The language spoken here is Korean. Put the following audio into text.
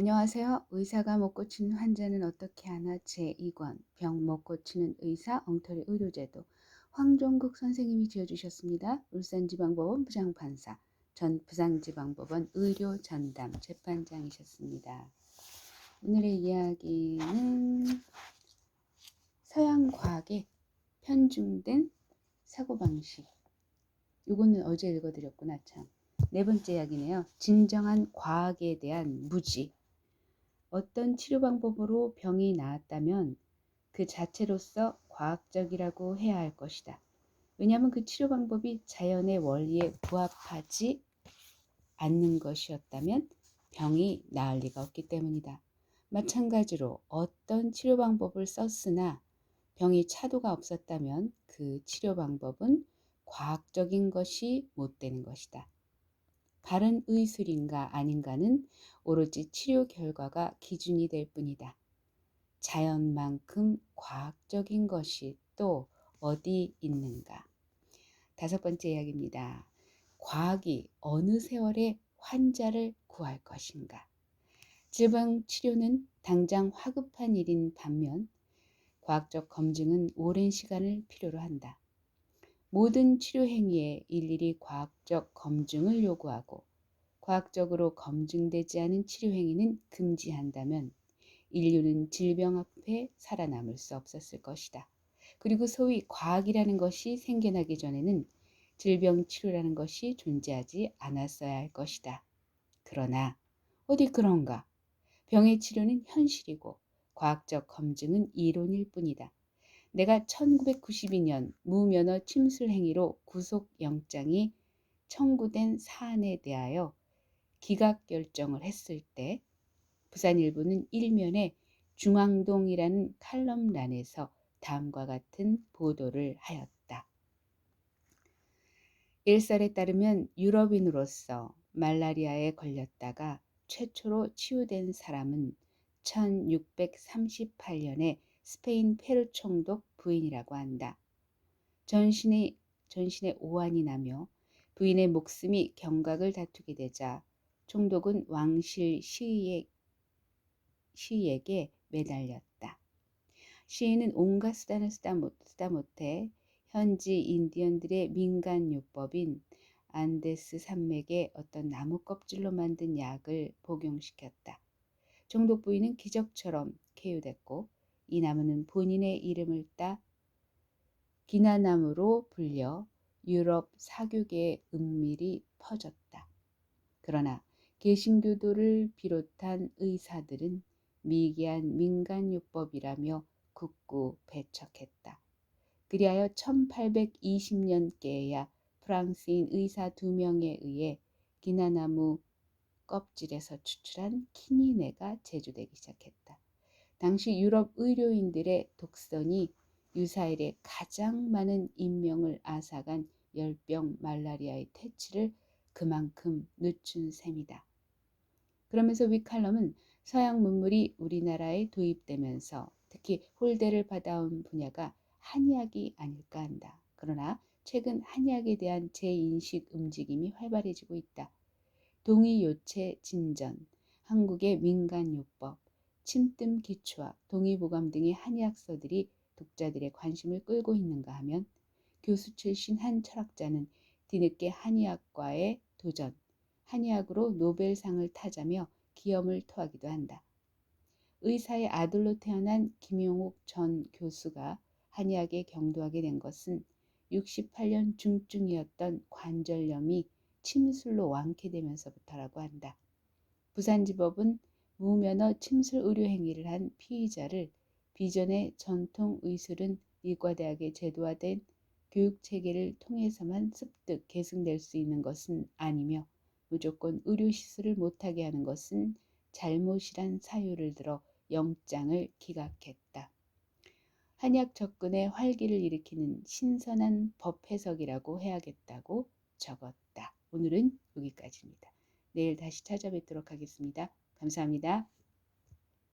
안녕하세요. 의사가 못 고치는 환자는 어떻게 하나 제2권 병 못 고치는 의사 엉터리 의료제도 황종국 선생님이 지어주셨습니다. 울산지방법원 부장판사 전 부산지방법원 의료전담 재판장이셨습니다. 오늘의 이야기는 서양 과학의 편중된 사고방식 이거는 어제 읽어드렸구나 참. 네 번째 이야기네요. 진정한 과학에 대한 무지. 어떤 치료 방법으로 병이 나았다면 그 자체로서 과학적이라고 해야 할 것이다. 왜냐하면 그 치료 방법이 자연의 원리에 부합하지 않는 것이었다면 병이 나을 리가 없기 때문이다. 마찬가지로 어떤 치료 방법을 썼으나 병이 차도가 없었다면 그 치료 방법은 과학적인 것이 못 되는 것이다. 바른 의술인가 아닌가는 오로지 치료 결과가 기준이 될 뿐이다. 자연만큼 과학적인 것이 또 어디 있는가? 다섯 번째 이야기입니다. 과학이 어느 세월에 환자를 구할 것인가? 질병 치료는 당장 화급한 일인 반면 과학적 검증은 오랜 시간을 필요로 한다. 모든 치료 행위에 일일이 과학적 검증을 요구하고 과학적으로 검증되지 않은 치료 행위는 금지한다면 인류는 질병 앞에 살아남을 수 없었을 것이다. 그리고 소위 과학이라는 것이 생겨나기 전에는 질병 치료라는 것이 존재하지 않았어야 할 것이다. 그러나 어디 그런가? 병의 치료는 현실이고 과학적 검증은 이론일 뿐이다. 내가 1992년 무면허 침술 행위로 구속영장이 청구된 사안에 대하여 기각 결정을 했을 때 부산일보는 일면에 중앙동이라는 칼럼란에서 다음과 같은 보도를 하였다. 일설에 따르면 유럽인으로서 말라리아에 걸렸다가 최초로 치유된 사람은 1638년에 스페인 페루 총독 부인이라고 한다. 전신의, 전신에 오한이 나며 부인의 목숨이 경각을 다투게 되자 총독은 왕실 시의, 시에게 매달렸다. 시인은 온갖 수단을 쓰다, 못, 쓰다 못해 현지 인디언들의 민간 요법인 안데스 산맥에 어떤 나무 껍질로 만든 약을 복용시켰다. 총독 부인은 기적처럼 쾌유됐고 이 나무는 본인의 이름을 따 기나나무로 불려 유럽 사교계에 은밀히 퍼졌다. 그러나 개신교도를 비롯한 의사들은 미개한 민간요법이라며 굳고 배척했다. 그리하여 1820년께야 프랑스인 의사 두 명에 의해 기나나무 껍질에서 추출한 키니네가 제조되기 시작했다. 당시 유럽 의료인들의 독선이 유사일에 가장 많은 인명을 앗아간 열병 말라리아의 퇴치를 그만큼 늦춘 셈이다. 그러면서 위칼럼은 서양 문물이 우리나라에 도입되면서 특히 홀대를 받아온 분야가 한의학이 아닐까 한다. 그러나 최근 한의학에 대한 재인식 움직임이 활발해지고 있다. 동의요체 진전, 한국의 민간요법, 침뜸 기초학, 동의보감 등의 한의학서들이 독자들의 관심을 끌고 있는가 하면 교수 출신 한 철학자는 뒤늦게 한의학과에 도전, 한의학으로 노벨상을 타자며 기염을 토하기도 한다. 의사의 아들로 태어난 김용옥 전 교수가 한의학에 경도하게 된 것은 68년 중증이었던 관절염이 침술로 완쾌되면서부터라고 한다. 부산지법은 무면허 침술 의료 행위를 한 피의자를 비전의 전통 의술은 의과대학에 제도화된 교육 체계를 통해서만 습득 계승될 수 있는 것은 아니며 무조건 의료 시술을 못하게 하는 것은 잘못이란 사유를 들어 영장을 기각했다. 한약 접근에 활기를 일으키는 신선한 법 해석이라고 해야겠다고 적었다. 오늘은 여기까지입니다. 내일 다시 찾아뵙도록 하겠습니다. 감사합니다.